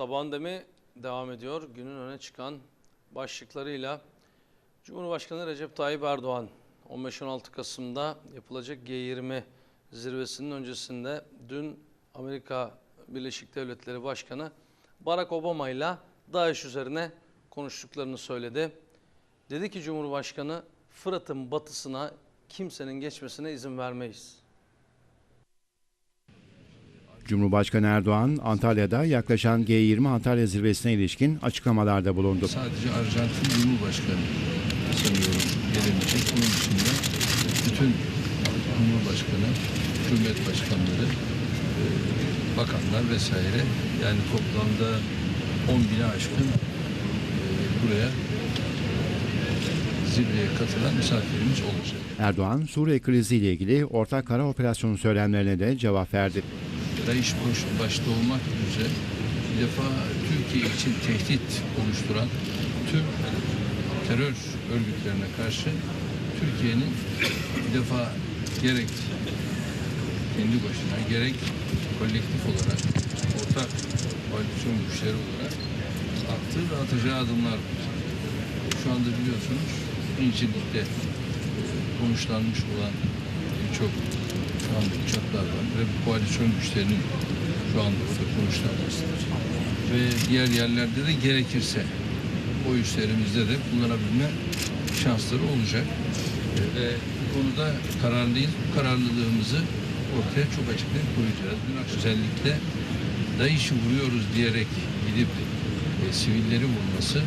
Sabahın devam ediyor. Günün öne çıkan başlıklarıyla Cumhurbaşkanı Recep Tayyip Erdoğan 15-16 Kasım'da yapılacak G20 zirvesinin öncesinde dün Amerika Birleşik Devletleri Başkanı Barack Obama ile DAEŞ üzerine konuştuklarını söyledi. Dedi ki Cumhurbaşkanı Fırat'ın batısına kimsenin geçmesine izin vermeyiz. Cumhurbaşkanı Erdoğan, Antalya'da yaklaşan G20 Antalya zirvesine ilişkin açıklamalarda bulundu. Sadece Arjantin Cumhurbaşkanı sanıyorum gelemeyecek. Bunun dışında bütün Cumhurbaşkanı, hükümet başkanları, e, bakanlar vesaire yani toplamda 10 bine aşkın e, buraya zirveye katılan misafirimiz olacak. Erdoğan, Suriye kriziyle ilgili ortak kara operasyonu söylemlerine de cevap verdi. DAEŞ baş- başta olmak üzere bir defa Türkiye için tehdit oluşturan tüm terör örgütlerine karşı Türkiye'nin bir defa gerek kendi başına gerek kolektif olarak ortak koalisyon güçleri olarak attığı ve atacağı adımlar var. Şu anda biliyorsunuz İncirlik'te e, konuşlanmış olan birçok şu anda uçaklar var ve bu koalisyon güçlerinin şu anda orada konuşlanmasıdır. Ve diğer yerlerde de gerekirse o üslerimizde de kullanabilme şansları olacak. Ve bu konuda kararlıyız. Bu kararlılığımızı ortaya çok açık net koyacağız. Dün akşam özellikle DAEŞ'i vuruyoruz diyerek gidip e, sivilleri vurması,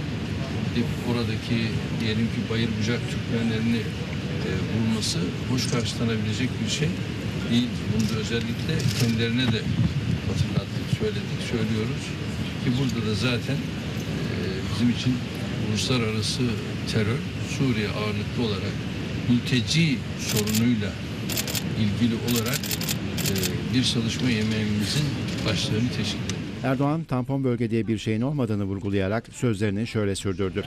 gidip oradaki diyelim ki Bayır Bucak Türkmenlerini e, vurması hoş karşılanabilecek bir şey değil. Bunu da özellikle kendilerine de hatırlattık, söyledik, söylüyoruz. Ki burada da zaten e, bizim için uluslararası terör Suriye ağırlıklı olarak mülteci sorunuyla ilgili olarak e, bir çalışma yemeğimizin başlarını teşkil ediyor. Erdoğan, tampon bölge diye bir şeyin olmadığını vurgulayarak sözlerini şöyle sürdürdü.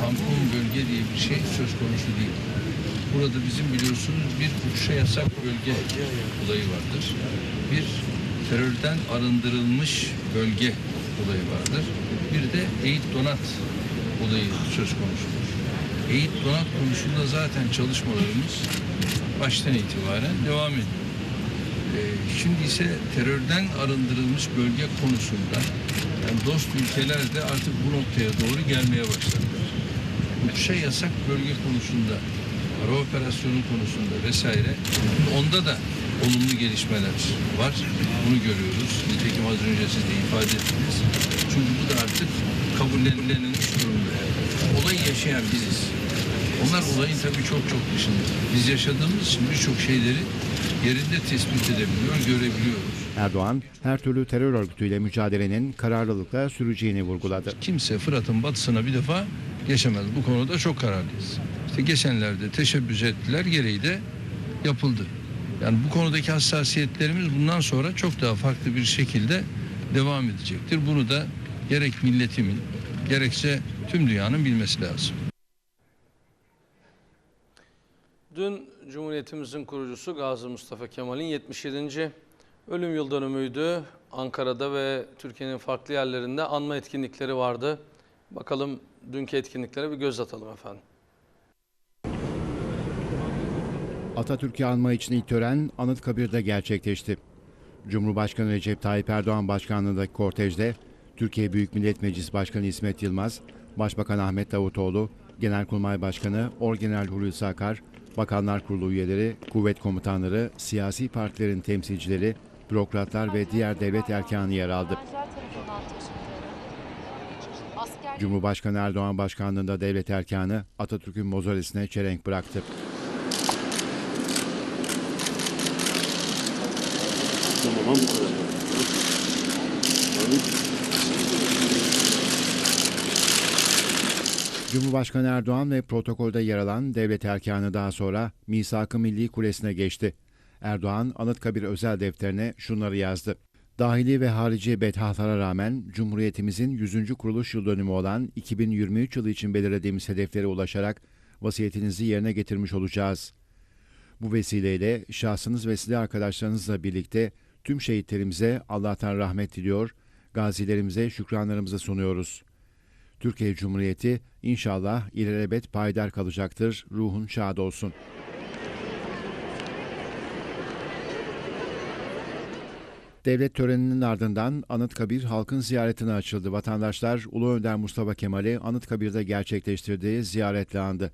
tampon bölge diye bir şey söz konusu değil. Burada bizim biliyorsunuz bir uçuşa yasak bölge olayı vardır. Bir terörden arındırılmış bölge olayı vardır. Bir de eğit donat olayı söz konusudur. Eğit donat konusunda zaten çalışmalarımız baştan itibaren devam ediyor. Ee, Şimdi ise terörden arındırılmış bölge konusunda yani dost ülkeler de artık bu noktaya doğru gelmeye başladılar. Uçuşa yasak bölge konusunda, ara operasyonu konusunda vesaire onda da olumlu gelişmeler var. Bunu görüyoruz. Nitekim az önce siz de ifade ettiniz. Çünkü bu da artık kabullenilmiş durumda. Olayı yaşayan biziz. Onlar olayın tabii çok çok dışında. Biz yaşadığımız için birçok şeyleri yerinde tespit edebiliyor, görebiliyoruz. Erdoğan, her türlü terör örgütüyle mücadelenin kararlılıkla süreceğini vurguladı. Kimse Fırat'ın batısına bir defa geçemez. Bu konuda çok kararlıyız. İşte geçenlerde teşebbüs ettiler, gereği de yapıldı. Yani bu konudaki hassasiyetlerimiz bundan sonra çok daha farklı bir şekilde devam edecektir. Bunu da gerek milletimin gerekse tüm dünyanın bilmesi lazım. Dün Cumhuriyetimizin kurucusu Gazi Mustafa Kemal'in 77. ölüm yıl dönümüydü. Ankara'da ve Türkiye'nin farklı yerlerinde anma etkinlikleri vardı. Bakalım dünkü etkinliklere bir göz atalım efendim. Atatürk'ü anma için ilk tören Anıtkabir'de gerçekleşti. Cumhurbaşkanı Recep Tayyip Erdoğan başkanlığındaki kortejde Türkiye Büyük Millet Meclisi Başkanı İsmet Yılmaz, Başbakan Ahmet Davutoğlu, Genelkurmay Başkanı Orgeneral Hulusi Akar, Bakanlar Kurulu üyeleri, kuvvet komutanları, siyasi partilerin temsilcileri, bürokratlar ve diğer devlet erkanı yer aldı. Cumhurbaşkanı Erdoğan başkanlığında devlet erkanı Atatürk'ün mozolesine çelenk bıraktı. Cumhurbaşkanı Erdoğan ve protokolde yer alan devlet erkanı daha sonra Misak-ı Milli Kulesi'ne geçti. Erdoğan, Anıtkabir özel defterine şunları yazdı. Dahili ve harici bedhalara rağmen Cumhuriyetimizin 100. kuruluş yıl dönümü olan 2023 yılı için belirlediğimiz hedeflere ulaşarak vasiyetinizi yerine getirmiş olacağız. Bu vesileyle şahsınız ve silah arkadaşlarınızla birlikte tüm şehitlerimize Allah'tan rahmet diliyor, gazilerimize şükranlarımızı sunuyoruz. Türkiye Cumhuriyeti inşallah ilelebet payidar kalacaktır. Ruhun şad olsun. Devlet töreninin ardından Anıtkabir halkın ziyaretine açıldı. Vatandaşlar Ulu Önder Mustafa Kemal'i Anıtkabir'de gerçekleştirdiği ziyaretle andı.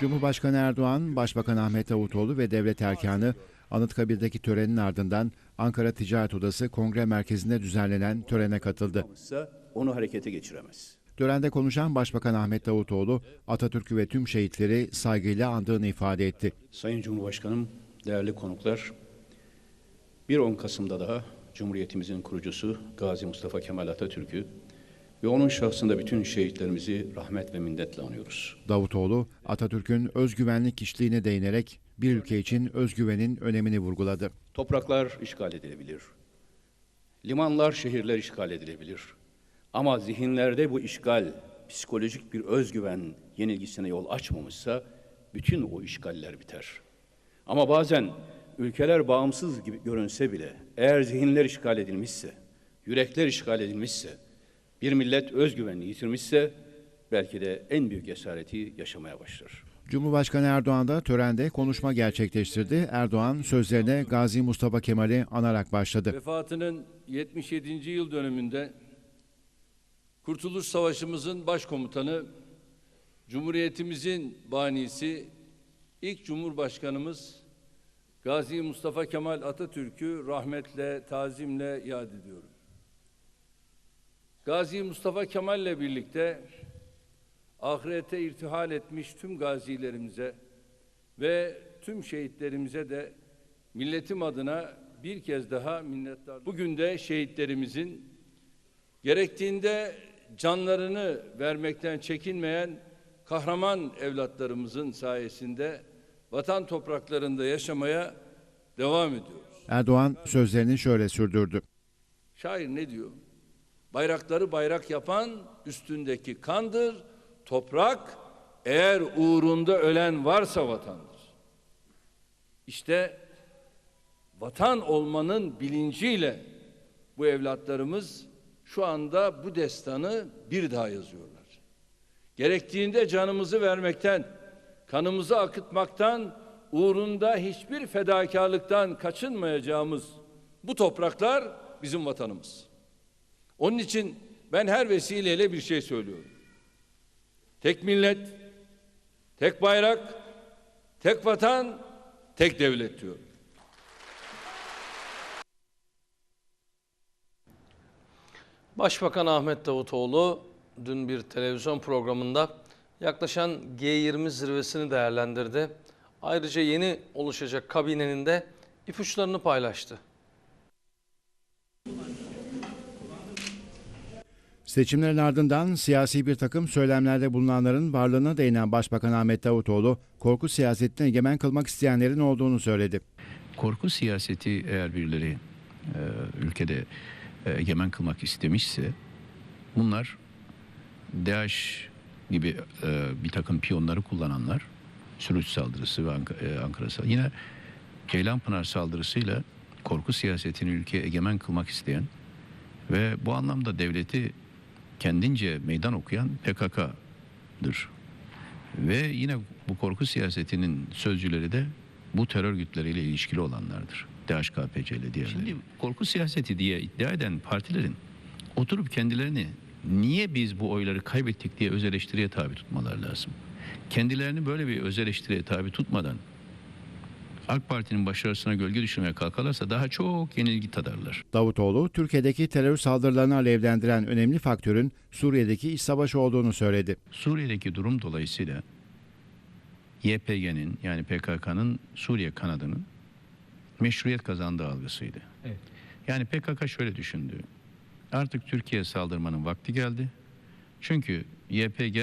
Cumhurbaşkanı Erdoğan, Başbakan Ahmet Davutoğlu ve devlet erkanı Anıtkabir'deki törenin ardından Ankara Ticaret Odası Kongre Merkezi'nde düzenlenen törene katıldı. onu harekete geçiremez. Törende konuşan Başbakan Ahmet Davutoğlu, Atatürk'ü ve tüm şehitleri saygıyla andığını ifade etti. Sayın Cumhurbaşkanım, değerli konuklar, 1-10 Kasım'da daha Cumhuriyetimizin kurucusu Gazi Mustafa Kemal Atatürk'ü ve onun şahsında bütün şehitlerimizi rahmet ve minnetle anıyoruz. Davutoğlu, Atatürk'ün özgüvenli kişiliğine değinerek bir ülke için özgüvenin önemini vurguladı. Topraklar işgal edilebilir. Limanlar, şehirler işgal edilebilir. Ama zihinlerde bu işgal, psikolojik bir özgüven yenilgisine yol açmamışsa bütün o işgaller biter. Ama bazen ülkeler bağımsız gibi görünse bile eğer zihinler işgal edilmişse, yürekler işgal edilmişse, bir millet özgüvenini yitirmişse belki de en büyük esareti yaşamaya başlar. Cumhurbaşkanı Erdoğan da törende konuşma gerçekleştirdi. Erdoğan sözlerine Gazi Mustafa Kemal'i anarak başladı. Vefatının 77. yıl dönümünde Kurtuluş Savaşımızın başkomutanı, Cumhuriyetimizin banisi, ilk Cumhurbaşkanımız Gazi Mustafa Kemal Atatürk'ü rahmetle, tazimle yad ediyorum. Gazi Mustafa Kemal'le birlikte ahirete irtihal etmiş tüm gazilerimize ve tüm şehitlerimize de milletim adına bir kez daha minnettar. Bugün de şehitlerimizin gerektiğinde canlarını vermekten çekinmeyen kahraman evlatlarımızın sayesinde vatan topraklarında yaşamaya devam ediyoruz. Erdoğan sözlerini şöyle sürdürdü. Şair ne diyor? Bayrakları bayrak yapan üstündeki kandır, toprak eğer uğrunda ölen varsa vatandır. İşte vatan olmanın bilinciyle bu evlatlarımız şu anda bu destanı bir daha yazıyorlar. Gerektiğinde canımızı vermekten, kanımızı akıtmaktan, uğrunda hiçbir fedakarlıktan kaçınmayacağımız bu topraklar bizim vatanımız. Onun için ben her vesileyle bir şey söylüyorum. Tek millet, tek bayrak, tek vatan, tek devlet diyorum. Başbakan Ahmet Davutoğlu dün bir televizyon programında yaklaşan G20 zirvesini değerlendirdi. Ayrıca yeni oluşacak kabinenin de ipuçlarını paylaştı. Seçimlerin ardından siyasi bir takım söylemlerde bulunanların varlığına değinen Başbakan Ahmet Davutoğlu, korku siyasetini egemen kılmak isteyenlerin olduğunu söyledi. korku siyaseti eğer birileri e, ülkede e, egemen kılmak istemişse bunlar DAEŞ gibi e, bir takım piyonları kullananlar Sürüç saldırısı ve Ank- e, Ankara saldırısı yine Ceylanpınar saldırısıyla korku siyasetini ülkeye egemen kılmak isteyen ve bu anlamda devleti kendince meydan okuyan PKK'dır. Ve yine bu korku siyasetinin sözcüleri de bu terör örgütleriyle ilişkili olanlardır. DHKPC ile diğerleri. Şimdi korku siyaseti diye iddia eden partilerin oturup kendilerini niye biz bu oyları kaybettik diye öz eleştiriye tabi tutmaları lazım. Kendilerini böyle bir öz eleştiriye tabi tutmadan AK Parti'nin başarısına gölge düşürmeye kalkarlarsa daha çok yenilgi tadarlar. Davutoğlu, Türkiye'deki terör saldırılarını alevlendiren önemli faktörün Suriye'deki iç savaş olduğunu söyledi. Suriye'deki durum dolayısıyla YPG'nin yani PKK'nın Suriye kanadının meşruiyet kazandığı algısıydı. Yani PKK şöyle düşündü. Artık Türkiye saldırmanın vakti geldi. Çünkü YPG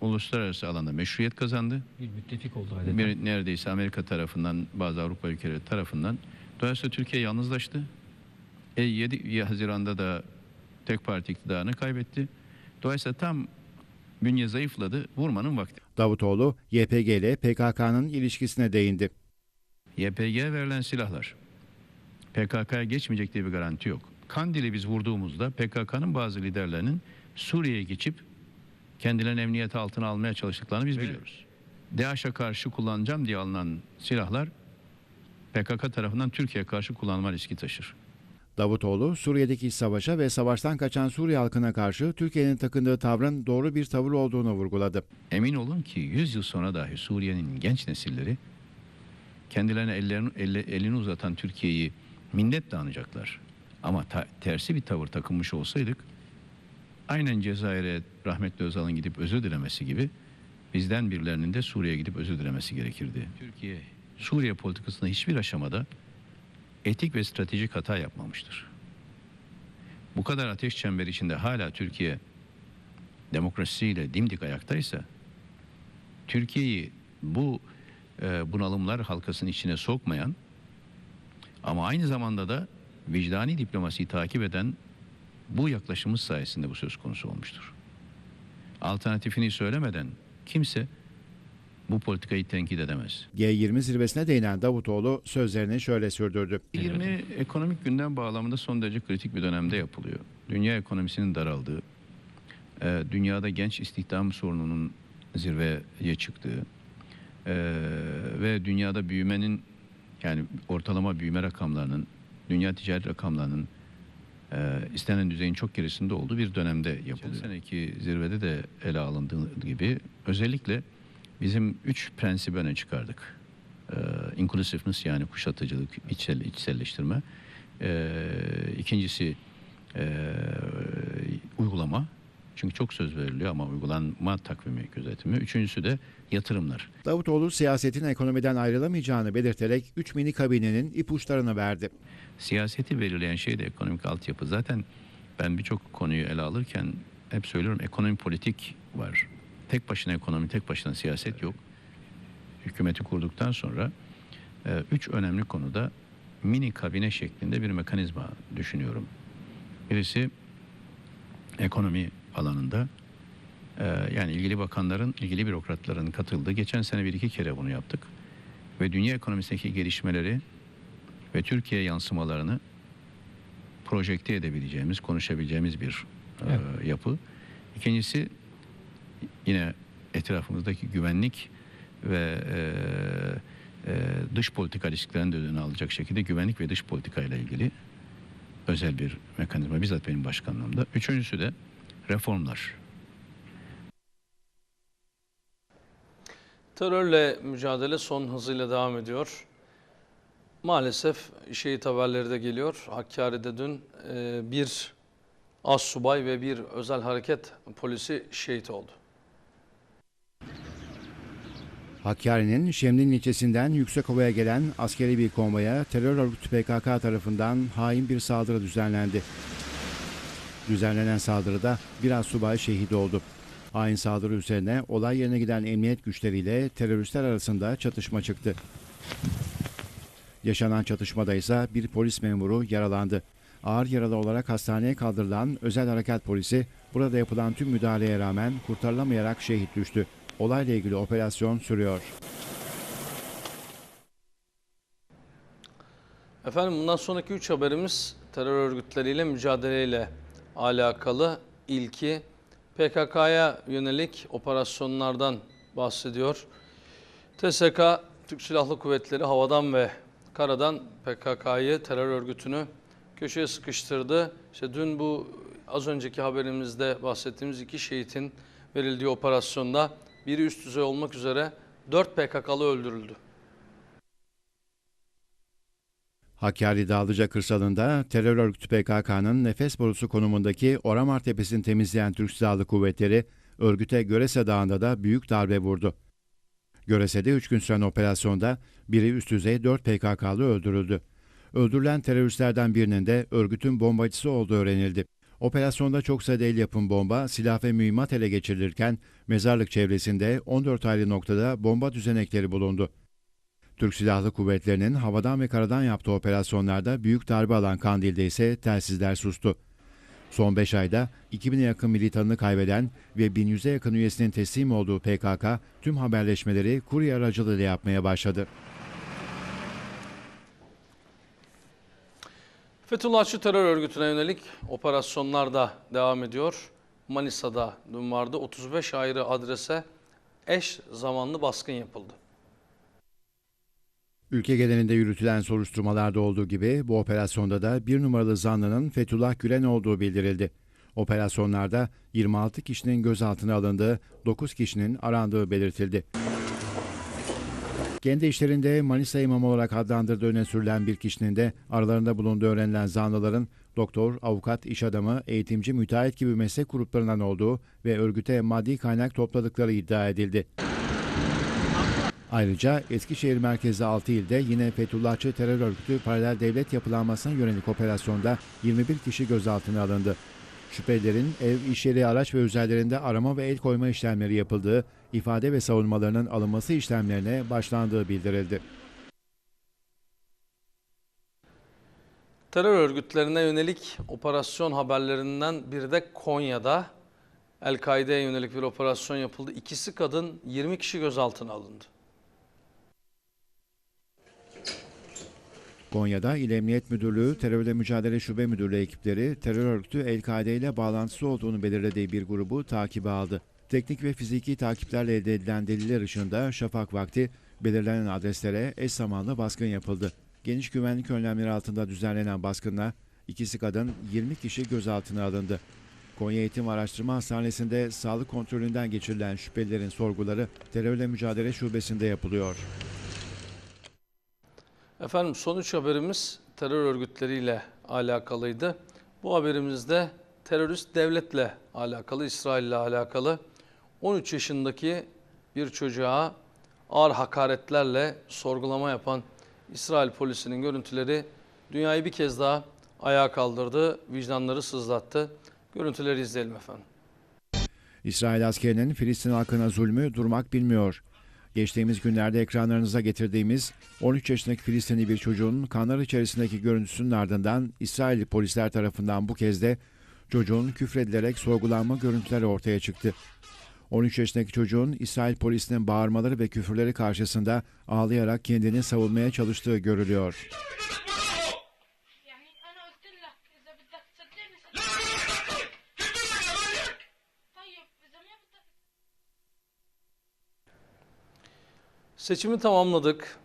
uluslararası alanda meşruiyet kazandı. Bir müttefik oldu adeta. Bir, neredeyse Amerika tarafından, bazı Avrupa ülkeleri tarafından. Dolayısıyla Türkiye yalnızlaştı. E, 7 Haziran'da da tek parti iktidarını kaybetti. Dolayısıyla tam bünye zayıfladı. Vurmanın vakti. Davutoğlu, YPG ile PKK'nın ilişkisine değindi. YPG verilen silahlar PKK'ya geçmeyecek diye bir garanti yok. Kandil'i biz vurduğumuzda PKK'nın bazı liderlerinin Suriye'ye geçip kendilerini emniyet altına almaya çalıştıklarını biz biliyoruz. DAEŞ'e karşı kullanacağım diye alınan silahlar PKK tarafından Türkiye'ye karşı kullanma riski taşır. Davutoğlu, Suriye'deki savaşa ve savaştan kaçan Suriye halkına karşı Türkiye'nin takındığı tavrın doğru bir tavır olduğunu vurguladı. Emin olun ki 100 yıl sonra dahi Suriye'nin genç nesilleri kendilerine ellerini, elle- elini uzatan Türkiye'yi minnetle anacaklar. Ama ta- tersi bir tavır takınmış olsaydık aynen Cezayir'e rahmetli Özal'ın gidip özür dilemesi gibi bizden birilerinin de Suriye'ye gidip özür dilemesi gerekirdi. Türkiye Suriye politikasında hiçbir aşamada etik ve stratejik hata yapmamıştır. Bu kadar ateş çemberi içinde hala Türkiye demokrasisiyle dimdik ayaktaysa Türkiye'yi bu e, bunalımlar halkasının içine sokmayan ama aynı zamanda da vicdani diplomasiyi takip eden bu yaklaşımımız sayesinde bu söz konusu olmuştur. Alternatifini söylemeden kimse bu politikayı tenkit edemez. G20 zirvesine değinen Davutoğlu sözlerini şöyle sürdürdü. 20 ekonomik gündem bağlamında son derece kritik bir dönemde yapılıyor. Dünya ekonomisinin daraldığı, e, dünyada genç istihdam sorununun zirveye çıktığı e, ve dünyada büyümenin yani ortalama büyüme rakamlarının, dünya ticaret rakamlarının e, istenen düzeyin çok gerisinde olduğu bir dönemde yapılıyor. Geçen seneki zirvede de ele alındığı gibi özellikle bizim üç prensibi öne çıkardık. E, inclusiveness yani kuşatıcılık, içsel, içselleştirme. E, ikincisi e, uygulama. Çünkü çok söz veriliyor ama uygulanma takvimi gözetimi. Üçüncüsü de yatırımlar. Davutoğlu siyasetin ekonomiden ayrılamayacağını belirterek 3 mini kabinenin ipuçlarını verdi. Siyaseti belirleyen şey de ekonomik altyapı. Zaten ben birçok konuyu ele alırken hep söylüyorum ekonomi politik var. Tek başına ekonomi, tek başına siyaset yok. Hükümeti kurduktan sonra e, üç önemli konuda mini kabine şeklinde bir mekanizma düşünüyorum. Birisi ekonomi alanında e, yani ilgili bakanların, ilgili bürokratların katıldığı geçen sene bir iki kere bunu yaptık. Ve dünya ekonomisindeki gelişmeleri ve Türkiye yansımalarını projekte edebileceğimiz, konuşabileceğimiz bir e, yapı. İkincisi yine etrafımızdaki güvenlik ve e, e, dış politika risklerini de önüne alacak şekilde güvenlik ve dış politika ile ilgili özel bir mekanizma bizzat benim başkanlığımda. Üçüncüsü de reformlar. Terörle mücadele son hızıyla devam ediyor. Maalesef şehit haberleri de geliyor. Hakkari'de dün e, bir az subay ve bir özel hareket polisi şehit oldu. Hakkari'nin Şemdin ilçesinden Yüksekova'ya gelen askeri bir konvoya terör örgütü PKK tarafından hain bir saldırı düzenlendi. Düzenlenen saldırıda biraz subay şehit oldu. Hain saldırı üzerine olay yerine giden emniyet güçleriyle teröristler arasında çatışma çıktı. Yaşanan çatışmada ise bir polis memuru yaralandı. Ağır yaralı olarak hastaneye kaldırılan özel harekat polisi burada yapılan tüm müdahaleye rağmen kurtarılamayarak şehit düştü. Olayla ilgili operasyon sürüyor. Efendim bundan sonraki üç haberimiz terör örgütleriyle mücadeleyle alakalı. İlki PKK'ya yönelik operasyonlardan bahsediyor. TSK, Türk Silahlı Kuvvetleri havadan ve karadan PKK'yı, terör örgütünü köşeye sıkıştırdı. İşte dün bu az önceki haberimizde bahsettiğimiz iki şehitin verildiği operasyonda biri üst düzey olmak üzere 4 PKK'lı öldürüldü. Hakkari Dağlıca kırsalında terör örgütü PKK'nın nefes borusu konumundaki Oramar Tepesi'ni temizleyen Türk Silahlı Kuvvetleri örgüte Görese Dağı'nda da büyük darbe vurdu. Görese'de 3 gün süren operasyonda biri üst düzey 4 PKK'lı öldürüldü. Öldürülen teröristlerden birinin de örgütün bombacısı olduğu öğrenildi. Operasyonda çok sayıda el yapım bomba, silah ve mühimmat ele geçirilirken mezarlık çevresinde 14 ayrı noktada bomba düzenekleri bulundu. Türk Silahlı Kuvvetleri'nin havadan ve karadan yaptığı operasyonlarda büyük darbe alan Kandil'de ise telsizler sustu. Son 5 ayda 2000'e yakın militanını kaybeden ve 1100'e yakın üyesinin teslim olduğu PKK tüm haberleşmeleri kurye aracılığıyla yapmaya başladı. Fethullahçı terör örgütüne yönelik operasyonlar da devam ediyor. Manisa'da dün vardı 35 ayrı adrese eş zamanlı baskın yapıldı. Ülke genelinde yürütülen soruşturmalarda olduğu gibi bu operasyonda da bir numaralı zanlının Fethullah Gülen olduğu bildirildi. Operasyonlarda 26 kişinin gözaltına alındığı, 9 kişinin arandığı belirtildi. Kendi işlerinde Manisa imam olarak adlandırdığı öne sürülen bir kişinin de aralarında bulunduğu öğrenilen zanlıların doktor, avukat, iş adamı, eğitimci, müteahhit gibi meslek gruplarından olduğu ve örgüte maddi kaynak topladıkları iddia edildi. Ayrıca Eskişehir merkezli 6 ilde yine Fethullahçı terör örgütü paralel devlet yapılanmasına yönelik operasyonda 21 kişi gözaltına alındı. Şüphelilerin ev, iş yeri, araç ve özellerinde arama ve el koyma işlemleri yapıldığı, ifade ve savunmalarının alınması işlemlerine başlandığı bildirildi. Terör örgütlerine yönelik operasyon haberlerinden biri de Konya'da El-Kaide'ye yönelik bir operasyon yapıldı. İkisi kadın 20 kişi gözaltına alındı. Konya'da İl Emniyet Müdürlüğü, Terörle Mücadele Şube Müdürlüğü ekipleri terör örgütü El-Kaide ile bağlantısı olduğunu belirlediği bir grubu takibe aldı. Teknik ve fiziki takiplerle elde edilen deliller ışığında şafak vakti belirlenen adreslere eş zamanlı baskın yapıldı. Geniş güvenlik önlemleri altında düzenlenen baskınla ikisi kadın 20 kişi gözaltına alındı. Konya Eğitim Araştırma Hastanesi'nde sağlık kontrolünden geçirilen şüphelilerin sorguları terörle mücadele şubesinde yapılıyor. Efendim son üç haberimiz terör örgütleriyle alakalıydı. Bu haberimizde terörist devletle alakalı, İsrail ile alakalı 13 yaşındaki bir çocuğa ağır hakaretlerle sorgulama yapan İsrail polisinin görüntüleri dünyayı bir kez daha ayağa kaldırdı, vicdanları sızlattı. Görüntüleri izleyelim efendim. İsrail askerinin Filistin halkına zulmü durmak bilmiyor. Geçtiğimiz günlerde ekranlarınıza getirdiğimiz 13 yaşındaki Filistinli bir çocuğun kanlar içerisindeki görüntüsünün ardından İsrailli polisler tarafından bu kez de çocuğun küfredilerek sorgulanma görüntüleri ortaya çıktı. 13 yaşındaki çocuğun İsrail polisinin bağırmaları ve küfürleri karşısında ağlayarak kendini savunmaya çalıştığı görülüyor. Seçimi tamamladık.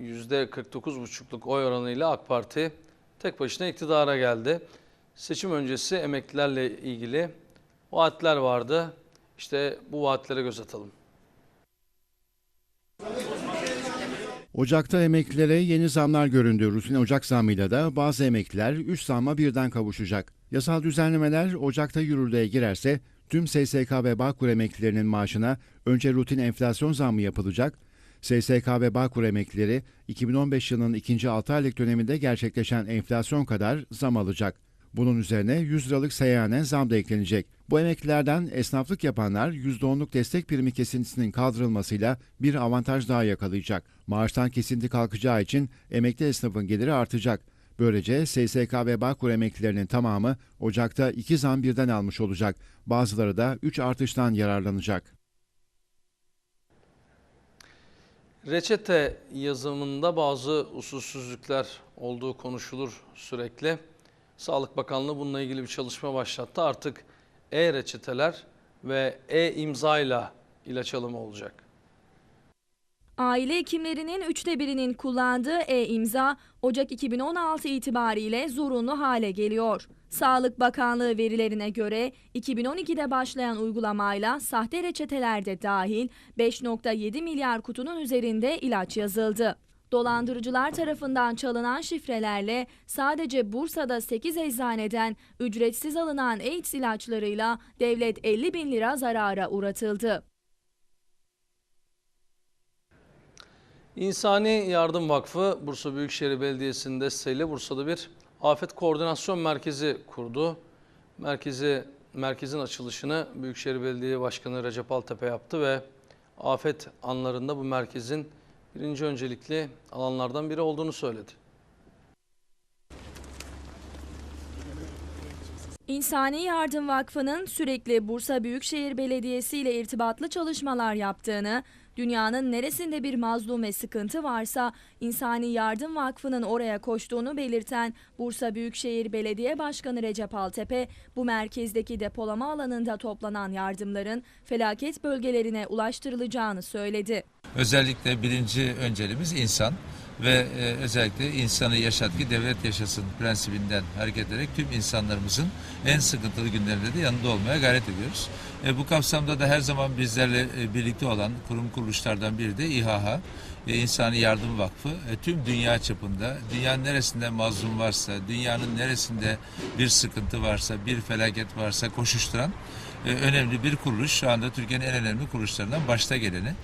%49,5'luk oy oranıyla AK Parti tek başına iktidara geldi. Seçim öncesi emeklilerle ilgili vaatler vardı. İşte bu vaatlere göz atalım. Ocakta emeklilere yeni zamlar göründü. Rutin Ocak zammıyla da bazı emekliler 3 zamma birden kavuşacak. Yasal düzenlemeler Ocak'ta yürürlüğe girerse tüm SSK ve Bağkur emeklilerinin maaşına önce rutin enflasyon zammı yapılacak. SSK ve Bağkur emeklileri 2015 yılının ikinci 6 aylık döneminde gerçekleşen enflasyon kadar zam alacak. Bunun üzerine 100 liralık seyyanen zam da eklenecek. Bu emeklilerden esnaflık yapanlar %10'luk destek primi kesintisinin kaldırılmasıyla bir avantaj daha yakalayacak. Maaştan kesinti kalkacağı için emekli esnafın geliri artacak. Böylece SSK ve Bağkur emeklilerinin tamamı Ocak'ta 2 zam birden almış olacak. Bazıları da 3 artıştan yararlanacak. Reçete yazımında bazı usulsüzlükler olduğu konuşulur sürekli. Sağlık Bakanlığı bununla ilgili bir çalışma başlattı. Artık e-reçeteler ve e-imza ile ilaç alımı olacak. Aile hekimlerinin üçte birinin kullandığı e-imza Ocak 2016 itibariyle zorunlu hale geliyor. Sağlık Bakanlığı verilerine göre 2012'de başlayan uygulamayla sahte reçetelerde dahil 5.7 milyar kutunun üzerinde ilaç yazıldı. Dolandırıcılar tarafından çalınan şifrelerle sadece Bursa'da 8 eczaneden ücretsiz alınan AIDS ilaçlarıyla devlet 50 bin lira zarara uğratıldı. İnsani Yardım Vakfı Bursa Büyükşehir Belediyesi'nin desteğiyle Bursa'da bir afet koordinasyon merkezi kurdu. Merkezi merkezin açılışını Büyükşehir Belediye Başkanı Recep Altepe yaptı ve afet anlarında bu merkezin birinci öncelikli alanlardan biri olduğunu söyledi. İnsani Yardım Vakfı'nın sürekli Bursa Büyükşehir Belediyesi ile irtibatlı çalışmalar yaptığını, Dünyanın neresinde bir mazlum ve sıkıntı varsa İnsani Yardım Vakfı'nın oraya koştuğunu belirten Bursa Büyükşehir Belediye Başkanı Recep Altepe, bu merkezdeki depolama alanında toplanan yardımların felaket bölgelerine ulaştırılacağını söyledi. Özellikle birinci önceliğimiz insan ve e, özellikle insanı yaşat ki devlet yaşasın prensibinden hareket ederek tüm insanlarımızın en sıkıntılı günlerinde de yanında olmaya gayret ediyoruz. E, bu kapsamda da her zaman bizlerle e, birlikte olan kurum kuruluşlardan biri de İHH, e, İnsani Yardım Vakfı. E, tüm dünya çapında, dünyanın neresinde mazlum varsa, dünyanın neresinde bir sıkıntı varsa, bir felaket varsa koşuşturan e, önemli bir kuruluş. Şu anda Türkiye'nin en önemli kuruluşlarından başta geleni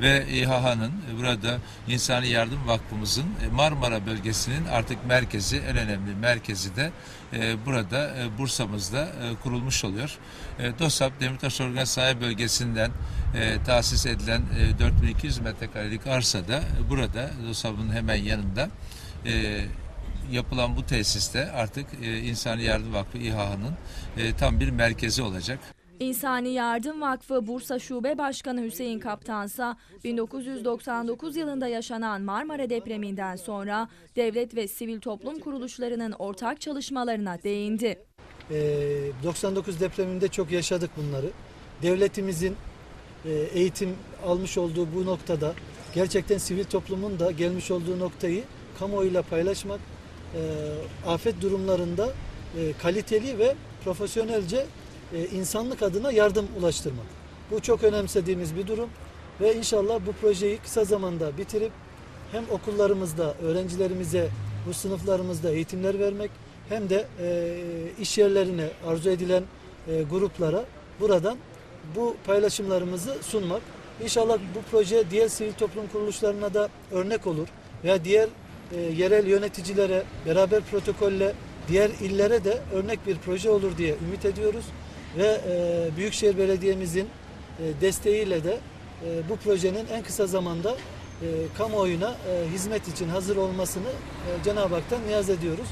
ve İHH'nın burada İnsani Yardım Vakfımızın e, Marmara bölgesinin artık merkezi, en önemli merkezi de e, burada e, Bursa'mızda e, kurulmuş oluyor. E, DOSAP Demirtaş Organ Sanayi Bölgesi'nden e, tahsis edilen e, 4200 metrekarelik arsada e, burada DOSAP'ın hemen yanında e, yapılan bu tesiste artık e, İnsani Yardım Vakfı İHH'nın e, tam bir merkezi olacak. İnsani Yardım Vakfı Bursa Şube Başkanı Hüseyin Kaptansa 1999 yılında yaşanan Marmara depreminden sonra devlet ve sivil toplum kuruluşlarının ortak çalışmalarına değindi. Ee, 99 depreminde çok yaşadık bunları. Devletimizin e, eğitim almış olduğu bu noktada gerçekten sivil toplumun da gelmiş olduğu noktayı kamuoyuyla paylaşmak, e, afet durumlarında e, kaliteli ve profesyonelce e, insanlık adına yardım ulaştırmak. Bu çok önemsediğimiz bir durum ve inşallah bu projeyi kısa zamanda bitirip hem okullarımızda öğrencilerimize bu sınıflarımızda eğitimler vermek hem de e, iş yerlerine arzu edilen e, gruplara buradan bu paylaşımlarımızı sunmak. İnşallah bu proje diğer sivil toplum kuruluşlarına da örnek olur veya diğer e, yerel yöneticilere beraber protokolle diğer illere de örnek bir proje olur diye ümit ediyoruz ve e, Büyükşehir Belediye'mizin e, desteğiyle de e, bu projenin en kısa zamanda e, kamuoyuna e, hizmet için hazır olmasını e, Cenab-ı Hak'tan niyaz ediyoruz.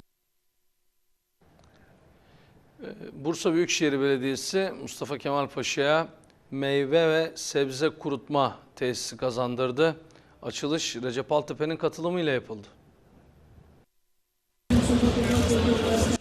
Bursa Büyükşehir Belediyesi Mustafa Kemal Paşa'ya meyve ve sebze kurutma tesisi kazandırdı. Açılış Recep Altepe'nin katılımıyla yapıldı.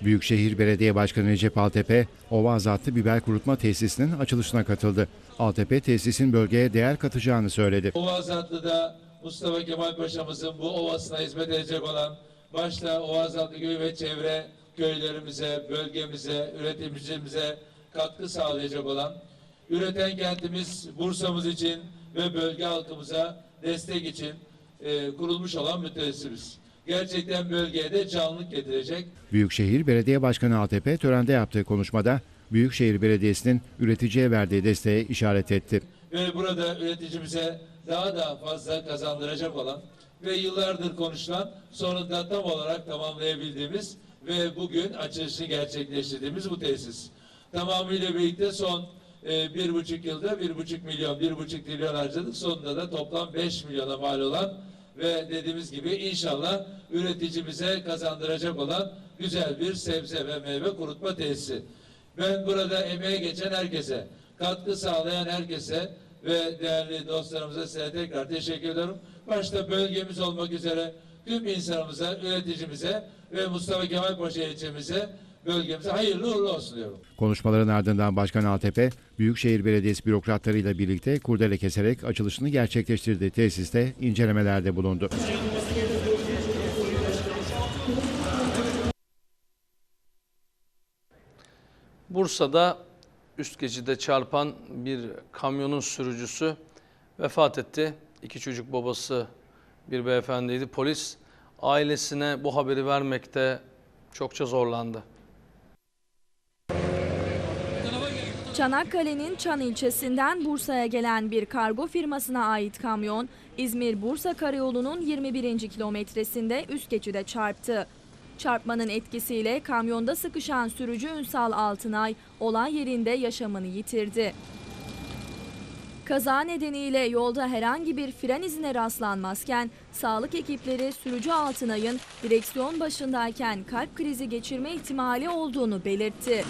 Büyükşehir Belediye Başkanı Recep Altepe, Ova Azatlı Biber Kurutma Tesisi'nin açılışına katıldı. Altepe tesisin bölgeye değer katacağını söyledi. Ova Azatlı'da Mustafa Kemal Paşa'mızın bu ovasına hizmet edecek olan başta Ova Azatlı Köyü ve çevre köylerimize, bölgemize, üretimcimize katkı sağlayacak olan üreten kentimiz Bursa'mız için ve bölge halkımıza destek için e, kurulmuş olan müteessimiz. Gerçekten bölgeye de canlılık getirecek Büyükşehir Belediye Başkanı Altepe törende yaptığı konuşmada Büyükşehir Belediyesi'nin üreticiye verdiği desteğe işaret etti. ve burada üreticimize daha da fazla kazandıracak olan ve yıllardır konuşulan sonunda tam olarak tamamlayabildiğimiz ve bugün açılışını gerçekleştirdiğimiz bu tesis. Tamamıyla birlikte son e, bir buçuk yılda bir buçuk milyon, bir buçuk trilyon harcadık. Sonunda da toplam beş milyona mal olan ve dediğimiz gibi inşallah üreticimize kazandıracak olan güzel bir sebze ve meyve kurutma tesisi. Ben burada emeğe geçen herkese, katkı sağlayan herkese ve değerli dostlarımıza size tekrar teşekkür ediyorum. Başta bölgemiz olmak üzere tüm insanımıza, üreticimize ve Mustafa Kemal Paşa ilçemize, bölgemize hayırlı uğurlu olsun diyorum. Konuşmaların ardından Başkan Altepe, Büyükşehir Belediyesi bürokratlarıyla birlikte kurdele keserek açılışını gerçekleştirdiği tesiste incelemelerde bulundu. Bursa'da üst geçide çarpan bir kamyonun sürücüsü vefat etti. İki çocuk babası bir beyefendiydi. Polis ailesine bu haberi vermekte çokça zorlandı. Çanakkale'nin Çan ilçesinden Bursa'ya gelen bir kargo firmasına ait kamyon İzmir-Bursa Karayolu'nun 21. kilometresinde üst geçide çarptı. Çarpmanın etkisiyle kamyonda sıkışan sürücü Ünsal Altınay olay yerinde yaşamını yitirdi. Kaza nedeniyle yolda herhangi bir fren izine rastlanmazken sağlık ekipleri sürücü Altınay'ın direksiyon başındayken kalp krizi geçirme ihtimali olduğunu belirtti.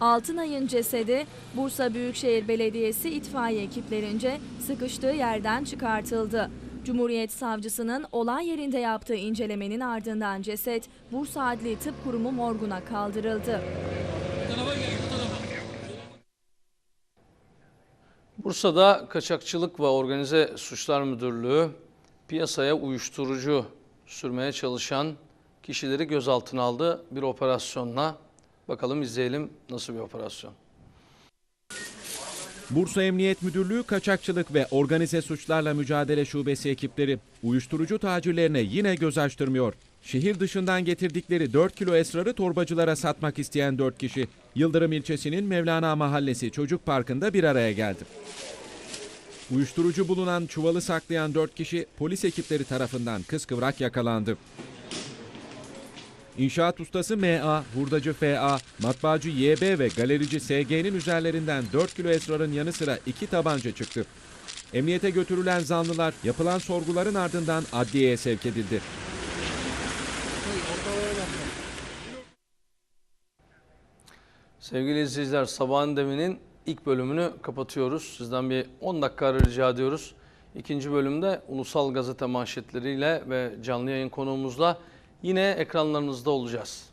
Altınay'ın cesedi Bursa Büyükşehir Belediyesi itfaiye ekiplerince sıkıştığı yerden çıkartıldı. Cumhuriyet Savcısının olay yerinde yaptığı incelemenin ardından ceset Bursa Adli Tıp Kurumu morguna kaldırıldı. Bursa'da Kaçakçılık ve Organize Suçlar Müdürlüğü piyasaya uyuşturucu sürmeye çalışan kişileri gözaltına aldı bir operasyonla. Bakalım izleyelim nasıl bir operasyon. Bursa Emniyet Müdürlüğü Kaçakçılık ve Organize Suçlarla Mücadele Şubesi ekipleri uyuşturucu tacirlerine yine göz açtırmıyor. Şehir dışından getirdikleri 4 kilo esrarı torbacılara satmak isteyen 4 kişi Yıldırım ilçesinin Mevlana Mahallesi Çocuk Parkı'nda bir araya geldi. Uyuşturucu bulunan çuvalı saklayan 4 kişi polis ekipleri tarafından kıskıvrak yakalandı. İnşaat ustası MA, hurdacı FA, matbaacı YB ve galerici SG'nin üzerlerinden 4 kilo esrarın yanı sıra 2 tabanca çıktı. Emniyete götürülen zanlılar yapılan sorguların ardından adliyeye sevk edildi. Sevgili izleyiciler sabahın deminin ilk bölümünü kapatıyoruz. Sizden bir 10 dakika rica ediyoruz. İkinci bölümde ulusal gazete manşetleriyle ve canlı yayın konuğumuzla yine ekranlarınızda olacağız.